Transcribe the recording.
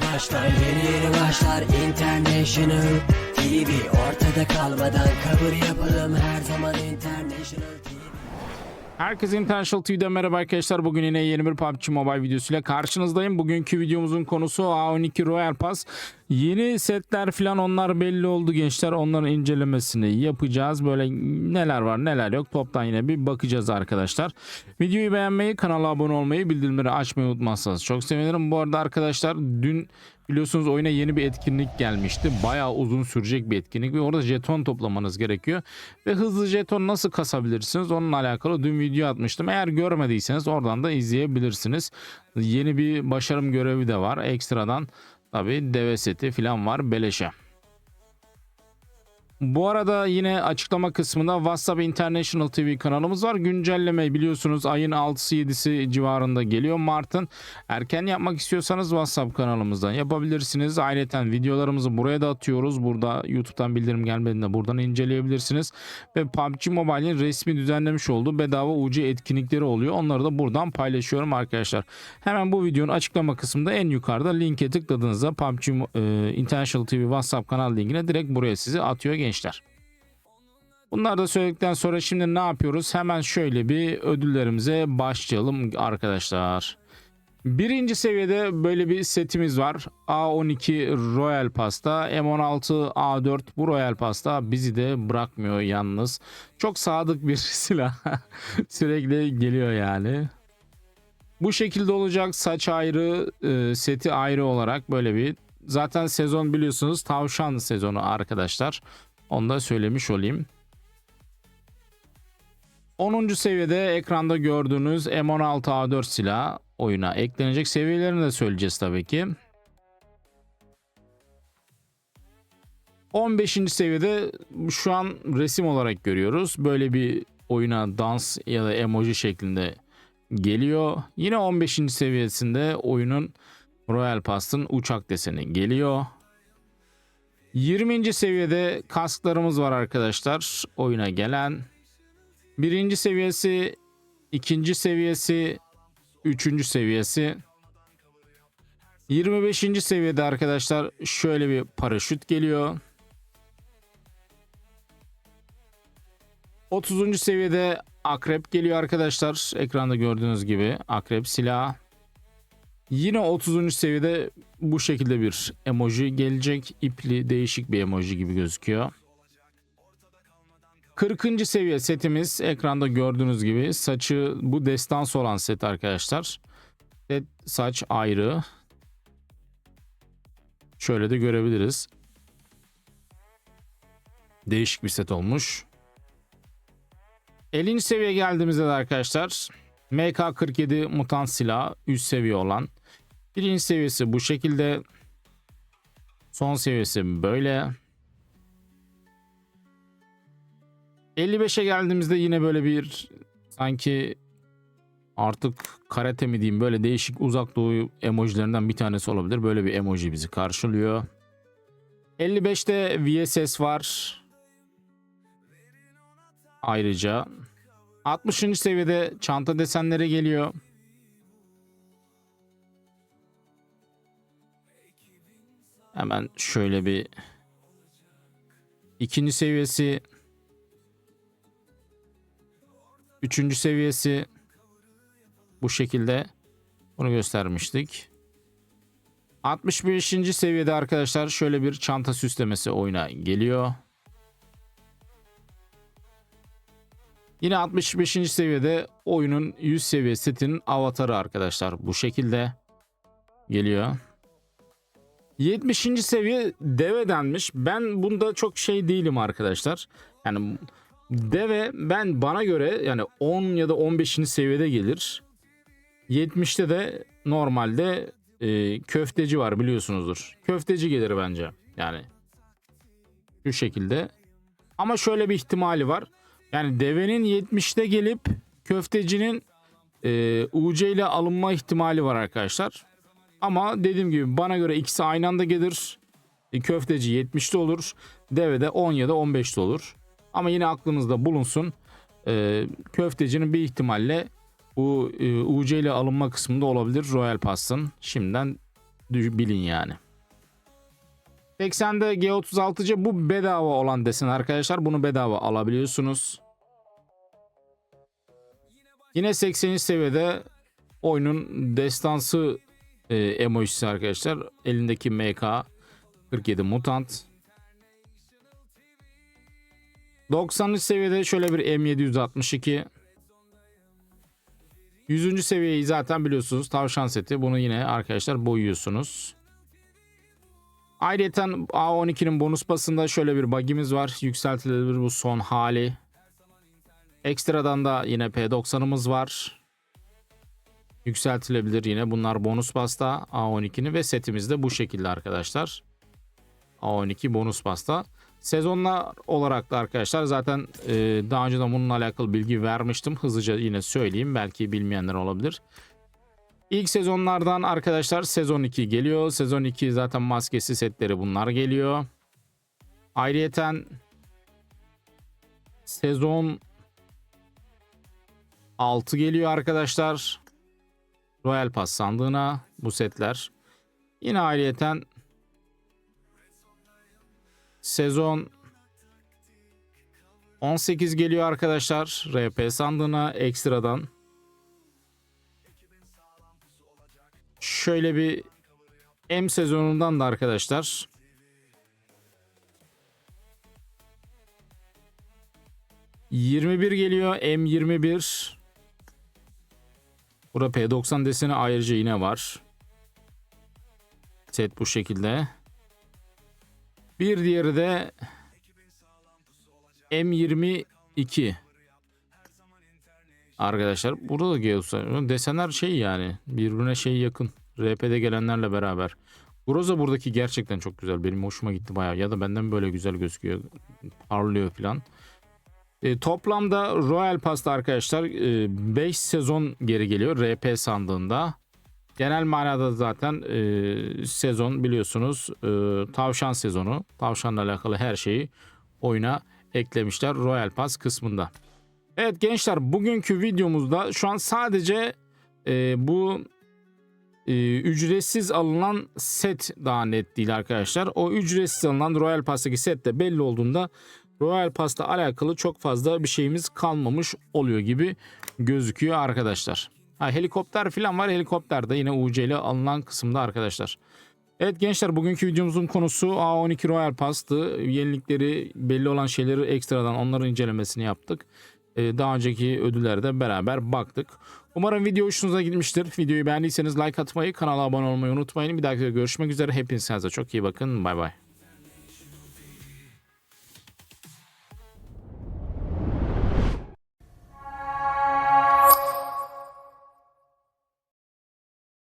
başlar Yeni yeni başlar International TV Ortada kalmadan kabul yapalım Her zaman International TV Herkese International TV'den merhaba arkadaşlar. Bugün yine yeni bir PUBG Mobile videosuyla karşınızdayım. Bugünkü videomuzun konusu A12 Royal Pass. Yeni setler falan onlar belli oldu gençler. Onların incelemesini yapacağız. Böyle neler var neler yok toptan yine bir bakacağız arkadaşlar. Videoyu beğenmeyi, kanala abone olmayı, bildirimleri açmayı unutmazsanız çok sevinirim. Bu arada arkadaşlar dün biliyorsunuz oyuna yeni bir etkinlik gelmişti. Bayağı uzun sürecek bir etkinlik ve orada jeton toplamanız gerekiyor. Ve hızlı jeton nasıl kasabilirsiniz onunla alakalı dün video atmıştım. Eğer görmediyseniz oradan da izleyebilirsiniz. Yeni bir başarım görevi de var. Ekstradan tabi deve seti falan var beleşe. Bu arada yine açıklama kısmında WhatsApp International TV kanalımız var. Güncelleme biliyorsunuz ayın 6'sı 7'si civarında geliyor Mart'ın. Erken yapmak istiyorsanız WhatsApp kanalımızdan yapabilirsiniz. Ayrıca videolarımızı buraya da atıyoruz. Burada YouTube'dan bildirim gelmediğinde buradan inceleyebilirsiniz. Ve PUBG Mobile'in resmi düzenlemiş olduğu bedava UC etkinlikleri oluyor. Onları da buradan paylaşıyorum arkadaşlar. Hemen bu videonun açıklama kısmında en yukarıda linke tıkladığınızda PUBG e, International TV WhatsApp kanal linkine direkt buraya sizi atıyor gençler. Bunları da söyledikten sonra şimdi ne yapıyoruz? Hemen şöyle bir ödüllerimize başlayalım arkadaşlar. Birinci seviyede böyle bir setimiz var. A12 Royal Pasta, M16 A4 bu Royal Pasta bizi de bırakmıyor yalnız. Çok sadık bir silah. Sürekli geliyor yani. Bu şekilde olacak saç ayrı, e, seti ayrı olarak böyle bir. Zaten sezon biliyorsunuz tavşan sezonu arkadaşlar. Onu da söylemiş olayım. 10. seviyede ekranda gördüğünüz M16A4 silah oyuna eklenecek. Seviyelerini de söyleyeceğiz tabii ki. 15. seviyede şu an resim olarak görüyoruz. Böyle bir oyuna dans ya da emoji şeklinde geliyor. Yine 15. seviyesinde oyunun Royal Pass'ın uçak deseni geliyor. 20. seviyede kasklarımız var arkadaşlar. Oyuna gelen. Birinci seviyesi, ikinci seviyesi, üçüncü seviyesi. 25. seviyede arkadaşlar şöyle bir paraşüt geliyor. 30. seviyede akrep geliyor arkadaşlar. Ekranda gördüğünüz gibi akrep silahı. Yine 30. seviyede bu şekilde bir emoji gelecek. İpli değişik bir emoji gibi gözüküyor. 40. seviye setimiz ekranda gördüğünüz gibi saçı bu destans olan set arkadaşlar. Set saç ayrı. Şöyle de görebiliriz. Değişik bir set olmuş. 50. seviye geldiğimizde de arkadaşlar MK47 mutant silah üst seviye olan. Birinci seviyesi bu şekilde. Son seviyesi böyle. 55'e geldiğimizde yine böyle bir sanki artık karate mi diyeyim böyle değişik uzak doğu emojilerinden bir tanesi olabilir. Böyle bir emoji bizi karşılıyor. 55'te VSS var. Ayrıca 60. seviyede çanta desenleri geliyor. Hemen şöyle bir ikinci seviyesi üçüncü seviyesi bu şekilde bunu göstermiştik. 65. seviyede arkadaşlar şöyle bir çanta süslemesi oyuna geliyor. Yine 65. seviyede oyunun 100 seviye setinin avatarı arkadaşlar bu şekilde geliyor. 70. seviye deve denmiş. Ben bunda çok şey değilim arkadaşlar. Yani deve ben bana göre yani 10 ya da 15. seviyede gelir. 70'te de normalde e, köfteci var biliyorsunuzdur. Köfteci gelir bence. Yani şu şekilde. Ama şöyle bir ihtimali var. Yani devenin 70'te gelip köftecinin e, UC ile alınma ihtimali var arkadaşlar. Ama dediğim gibi bana göre ikisi aynı anda gelir. E, köfteci 70'te olur. Deve de 10 ya da 15'te olur. Ama yine aklınızda bulunsun. E, köftecinin bir ihtimalle bu e, UC ile alınma kısmında olabilir Royal Pass'ın. Şimdiden Bilin yani. 80'de G36C bu bedava olan desin arkadaşlar. Bunu bedava alabiliyorsunuz. Yine 80. seviyede oyunun destansı e, emojisi arkadaşlar. Elindeki MK 47 mutant. 90. seviyede şöyle bir M762. 100. seviyeyi zaten biliyorsunuz tavşan seti. Bunu yine arkadaşlar boyuyorsunuz. Ayrıca A12'nin bonus basında şöyle bir bagimiz var. Yükseltilebilir bu son hali. Ekstradan da yine P90'ımız var. Yükseltilebilir yine. Bunlar bonus basta A12'ni ve setimiz de bu şekilde arkadaşlar. A12 bonus pasta. Sezonlar olarak da arkadaşlar zaten e, daha önce de bununla alakalı bilgi vermiştim. Hızlıca yine söyleyeyim. Belki bilmeyenler olabilir. İlk sezonlardan arkadaşlar sezon 2 geliyor. Sezon 2 zaten maskesi setleri bunlar geliyor. Ayrıyeten sezon 6 geliyor arkadaşlar. Royal Pass sandığına bu setler. Yine ayrıyeten sezon 18 geliyor arkadaşlar. RP sandığına ekstradan. Şöyle bir M sezonundan da arkadaşlar. ...21 geliyor. M21. Burada P90 deseni ayrıca yine var. Set bu şekilde. Bir diğeri de M22. Arkadaşlar burada da Geosa desenler şey yani birbirine şey yakın. RP'de gelenlerle beraber. Groza buradaki gerçekten çok güzel. Benim hoşuma gitti bayağı. Ya da benden böyle güzel gözüküyor. Parlıyor falan. E, toplamda Royal Pass'ta arkadaşlar 5 sezon geri geliyor RP sandığında. Genel manada zaten e, sezon biliyorsunuz e, tavşan sezonu. Tavşanla alakalı her şeyi oyuna eklemişler Royal Pass kısmında. Evet gençler bugünkü videomuzda şu an sadece e, bu e, ücretsiz alınan set daha net değil arkadaşlar. O ücretsiz alınan Royal Pass'taki set de belli olduğunda Royal Pass'la alakalı çok fazla bir şeyimiz kalmamış oluyor gibi gözüküyor arkadaşlar. Ha, helikopter falan var. Helikopter de yine UC ile alınan kısımda arkadaşlar. Evet gençler bugünkü videomuzun konusu A12 Royal Pass'tı. Yenilikleri belli olan şeyleri ekstradan onların incelemesini yaptık. Ee, daha önceki ödüllerde beraber baktık. Umarım video hoşunuza gitmiştir. Videoyu beğendiyseniz like atmayı, kanala abone olmayı unutmayın. Bir dahaki görüşmek üzere. Hepinize çok iyi bakın. Bay bay.